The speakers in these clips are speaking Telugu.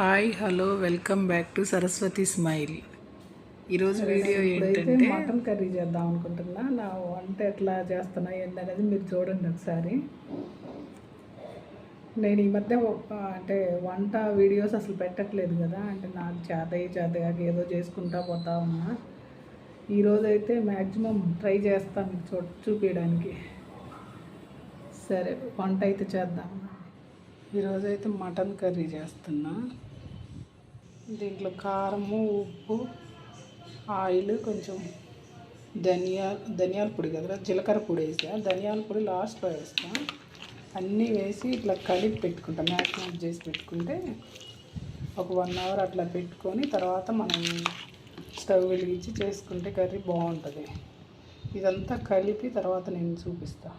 Hi hello welcome back to Saraswati smile. ఈరోజు వీడియో ఏంటంటే మటన్ కర్రీ చేద్దాం అనుకుంటున్నా. నా వంట ఎట్లా చేస్తున్నా ఏందనేది మీరు చూడండి ఒకసారి. నేను ఈ మధ్య అంటే వంట వీడియోస్ అసలు పెట్టట్లేదు కదా. అంటే నాకు చేతయ్య చేతగా ఏదో చేసుకుంటా పోతా ఉన్నా. ఈరోజు అయితే మ్యాక్సిమం ట్రై చేస్తాను మీకు చూ చూపించడానికి సరే వంట అయితే చేద్దాం. ఈరోజు అయితే మటన్ కర్రీ చేస్తున్నా. దీంట్లో కారము ఉప్పు ఆయిల్ కొంచెం ధనియాల ధనియాల పొడి కదా జీలకర్ర పొడి వేసా. ధనియాల పొడి లాస్ట్లో వేస్తా. అన్నీ వేసి ఇట్లా కలిపి పెట్టుకుంటా. మ్యారినేట్ చేసి పెట్టుకుంటే ఒక వన్ అవర్ అట్లా పెట్టుకొని తర్వాత మనం స్టవ్ వెలిగించి చేసుకుంటే కర్రీ బాగుంటుంది. ఇదంతా కలిపి తర్వాత నేను చూపిస్తా.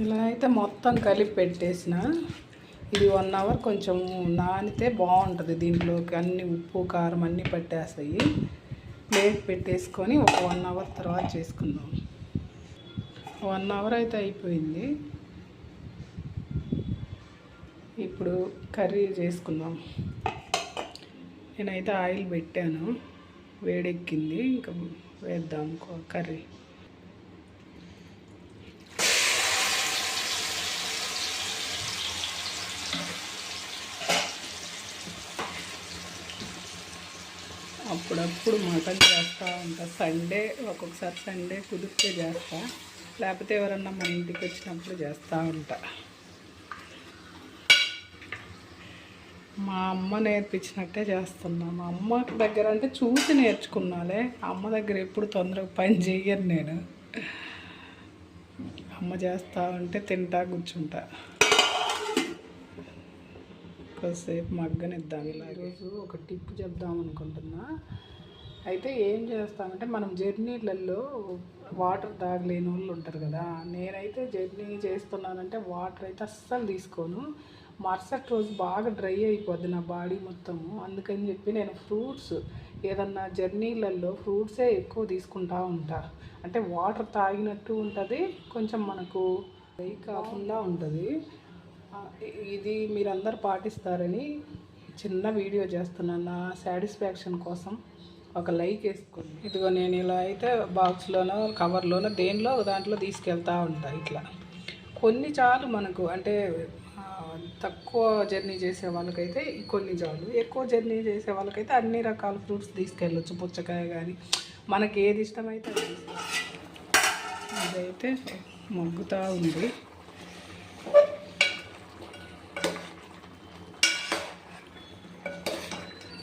ఇలా అయితే మొత్తం కలిపి పెట్టేసిన. ఇది వన్ అవర్ కొంచెం నానితే బాగుంటుంది. దీంట్లోకి అన్ని ఉప్పు కారం అన్నీ పట్టేస్తాయి. ప్లేట్ పెట్టేసుకొని ఒక వన్ అవర్ తర్వాత చేసుకుందాం. వన్ అవర్ అయితే అయిపోయింది. ఇప్పుడు కర్రీ చేసుకుందాం. నేనైతే ఆయిల్ పెట్టాను. వేడెక్కింది. ఇంకా వేద్దాం కర్రీ. అప్పుడప్పుడు మటన్ చేస్తూ ఉంటా. సండే ఒక్కొక్కసారి సండే కుదిరితే చేస్తా. లేకపోతే ఎవరన్నా మన ఇంటికి వచ్చినప్పుడు చేస్తూ ఉంటా. మా అమ్మ నేర్పించినట్టే చేస్తున్నా. మా అమ్మ దగ్గర అంటే చూసి నేర్చుకున్నాలే. అమ్మ దగ్గర ఎప్పుడు తొందరగా పని చేయను నేను. అమ్మ చేస్తా ఉంటే తింటా కూర్చుంటా. కొద్దిసేపు మగ్గనిద్దాం ఇలా ఈరోజు ఒక టిప్ చెప్దాం అనుకుంటున్నా. అయితే ఏం చేస్తామంటే మనం జర్నీలలో వాటర్ తాగలేని వాళ్ళు ఉంటారు కదా నేనైతే జర్నీ చేస్తున్నానంటే వాటర్ అయితే అస్సలు తీసుకోను. మరుసటి రోజు బాగా డ్రై అయిపోద్ది నా బాడీ మొత్తము. అందుకని చెప్పి నేను ఫ్రూట్స్ ఏదన్నా జర్నీలలో ఫ్రూట్సే ఎక్కువ తీసుకుంటా ఉంటా. అంటే వాటర్ తాగినట్టు ఉంటుంది కొంచెం మనకు డ్రై కాకుండా ఉంటుంది. ఇది మీరందరు పాటిస్తారని చిన్న వీడియో చేస్తున్నాను. నా సాటిస్ఫాక్షన్ కోసం ఒక లైక్ వేసుకోండి. ఇదిగో నేను ఇలా అయితే బాక్స్లోనో కవర్లోనో దేనిలో దాంట్లో తీసుకెళ్తూ ఉంటాను ఇట్లా. కొన్ని చాలు మనకు అంటే తక్కువ జర్నీ చేసే వాళ్ళకైతే కొన్ని చాలు. ఎక్కువ జర్నీ చేసే వాళ్ళకైతే అన్ని రకాల ఫ్రూట్స్ తీసుకెళ్ళొచ్చు పుచ్చకాయ కానీ మనకి ఏది ఇష్టమైతే అది ఇదైతే మగ్గుతూ ఉంది.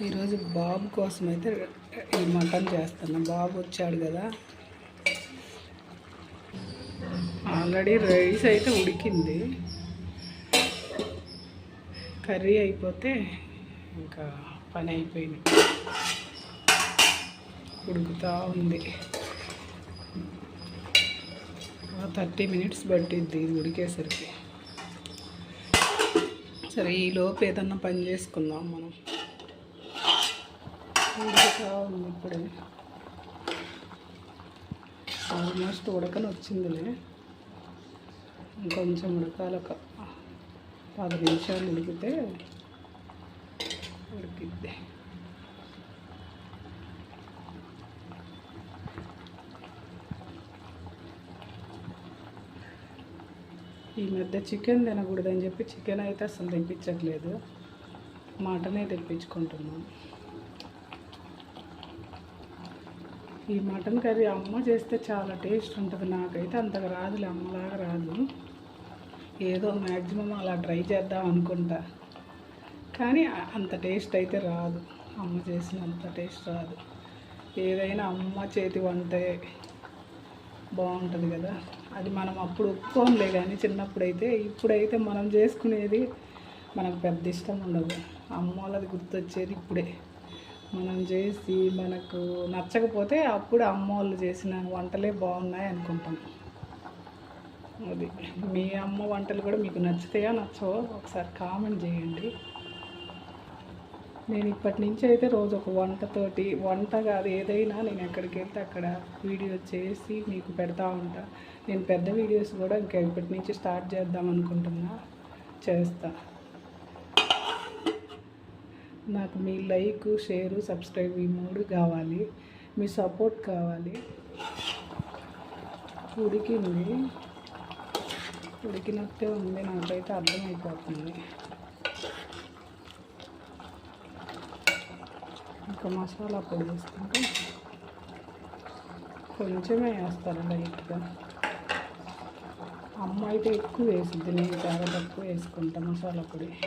ఈరోజు బాబు కోసం అయితే ఈ మటన్ చేస్తున్నా. బాబు వచ్చాడు కదా. ఆల్రెడీ రైస్ అయితే ఉడికింది. కర్రీ అయిపోతే ఇంకా పని అయిపోయింది. ఉడుకుతూ ఉంది. థర్టీ మినిట్స్ పట్టిద్ది ఇది ఉడికేసరికి. సరే ఈలోపు ఏదన్నా పని చేసుకుందాం మనం. ఉంది ఇప్పుడే. ఆల్మోస్ట్ ఉడకని వచ్చిందిలే. ఇంకొంచెం ఉడకాలి ఒక పది నిమిషాలు ఉడికితే ఉడికిద్ది. ఈ మధ్య చికెన్ తినకూడదని చెప్పి చికెన్ అయితే అసలు తెప్పించట్లేదు. మటనే తెప్పించుకుంటున్నాం. ఈ మటన్ కర్రీ అమ్మ చేస్తే చాలా టేస్ట్ ఉంటుంది. నాకైతే అంతగా రాదులే అమ్మలాగా రాదు. ఏదో మ్యాక్సిమం అలా ట్రై చేద్దాం అనుకుంటా. కానీ అంత టేస్ట్ అయితే రాదు. అమ్మ చేసినంత టేస్ట్ రాదు. ఏదైనా అమ్మ చేతి వంటే బాగుంటుంది కదా. అది మనం అప్పుడు ఒప్పుకోంలే కానీ చిన్నప్పుడైతే ఇప్పుడైతే మనం చేసుకునేది మనకు పెద్ద ఇష్టం ఉండదు. అమ్మ వాళ్ళది గుర్తొచ్చేది ఇప్పుడే. మనం చేసి మనకు నచ్చకపోతే అప్పుడు అమ్మ వాళ్ళు చేసిన వంటలే బాగున్నాయి అనుకుంటాం. అది. మీ అమ్మ వంటలు కూడా మీకు నచ్చుతాయా నచ్చవో? ఒకసారి కామెంట్ చేయండి. నేను ఇప్పటి నుంచి అయితే రోజు ఒక వంటతోటి వంట కాదు ఏదైనా నేను ఎక్కడికి వెళ్తే అక్కడ వీడియో చేసి మీకు పెడతా ఉంటా. నేను పెద్ద వీడియోస్ కూడా ఇంకా ఇప్పటి నుంచి స్టార్ట్ చేద్దాం అనుకుంటున్నా. చేస్తా. నాకు మీ లైక్ షేరు సబ్స్క్రైబ్ ఈ మూడు కావాలి. మీ సపోర్ట్ కావాలి. ఉడికింది ఉడికినట్టే ఉంది. నాకైతే అర్థమైపోతుంది. ఇంకా మసాలా పొడి వేసుకుంటే కొంచెమే వేస్తారు లైట్గా. అమ్మ అయితే ఎక్కువ వేసింది నేను చాలా తక్కువ వేసుకుంటా మసాలా పొడి.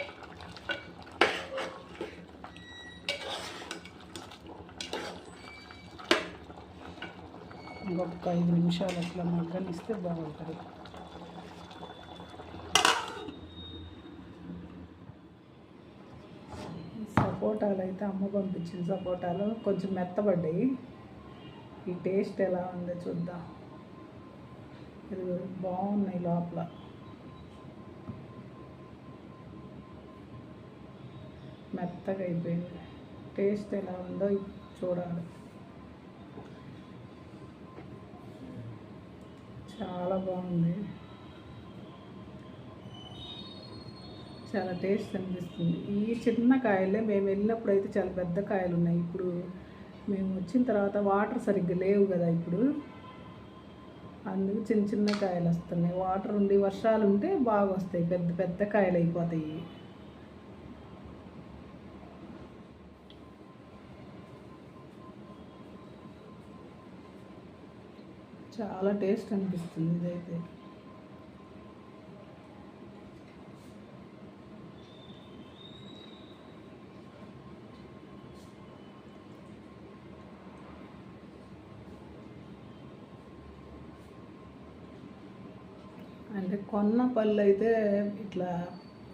ఒక ఐదు నిమిషాలు అట్లా మగ్గనిస్తే బాగుంటుంది. సపోటాలు అయితే అమ్మ పంపించిన సపోటాలు కొంచెం మెత్తబడ్డాయి. ఈ టేస్ట్ ఎలా ఉందో చూద్దాం. ఇది బాగున్నాయి లోపల. మెత్తగా అయిపోయింది. టేస్ట్ ఎలా ఉందో చూడాలి. చాలా బాగుంది. చాలా టేస్ట్ అనిపిస్తుంది. ఈ చిన్న కాయలే మేము వెళ్ళినప్పుడు అయితే చాలా పెద్ద కాయలు ఉన్నాయి ఇప్పుడు మేము వచ్చిన తర్వాత వాటర్ సరిగ్గా లేవు కదా ఇప్పుడు. అందుకు చిన్న చిన్న కాయలు వస్తున్నాయి. వాటర్ ఉండి వర్షాలు ఉంటే బాగా వస్తాయి. పెద్ద పెద్ద కాయలు అయిపోతాయి. చాలా టేస్ట్ అనిపిస్తుంది ఇదైతే. అంటే కొన్న పళ్ళు అయితే ఇట్లా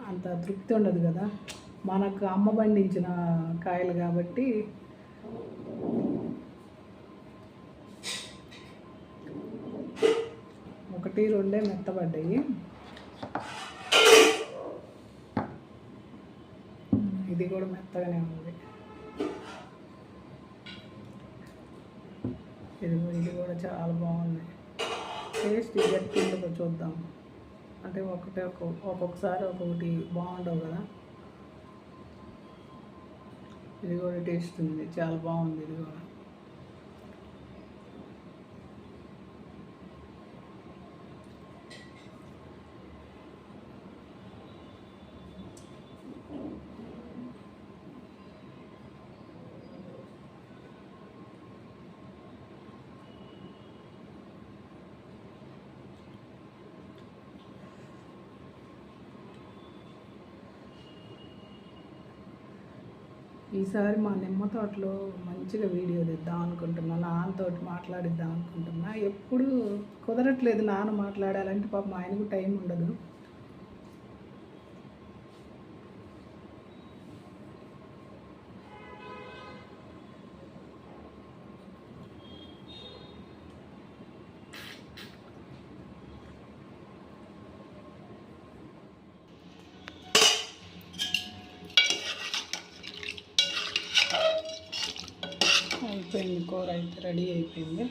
అంత తృప్తి ఉండదు కదా. మనకు అమ్మ పండించిన కాయలు కాబట్టి ఒకటి రెండే మెత్తబడ్డాయి. ఇది కూడా మెత్తగానే ఉంది. ఇది కూడా- ఇది కూడా చాలా బాగుంది. టేస్ట్ గట్టి ఉంటుందో చూద్దాం. అంటే ఒకటే ఒక ఒక్కొక్కసారి ఒక్కొక్కటి బాగుండవు కదా. ఇది కూడా టేస్ట్ ఉంది. చాలా బాగుంది ఇది కూడా. ఈసారి మా నిమ్మ తోటలో మంచిగా వీడియో తెద్దాం అనుకుంటున్నా నాన్నతో మాట్లాడిద్దాం అనుకుంటున్నా. ఎప్పుడు కుదరట్లేదు నాన్న మాట్లాడాలంటే పాపం ఆయనకు టైం ఉండదు. అయిపోయింది కూర అయితే రెడీ అయిపోయింది.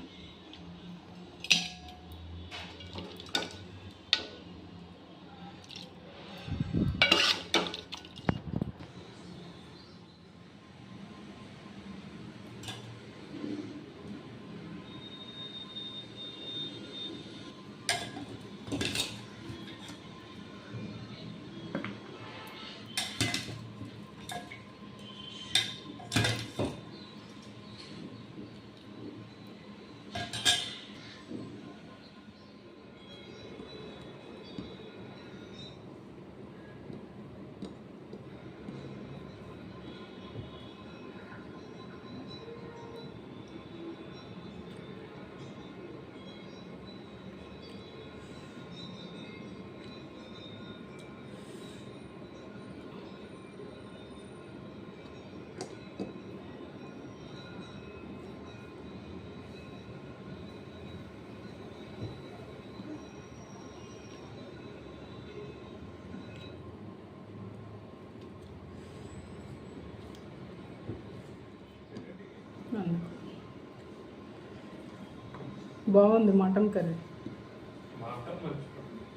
బాగుంది మటన్ కర్రీ.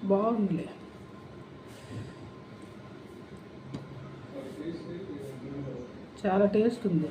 బాగుందిలే. చాలా టేస్ట్ ఉంది.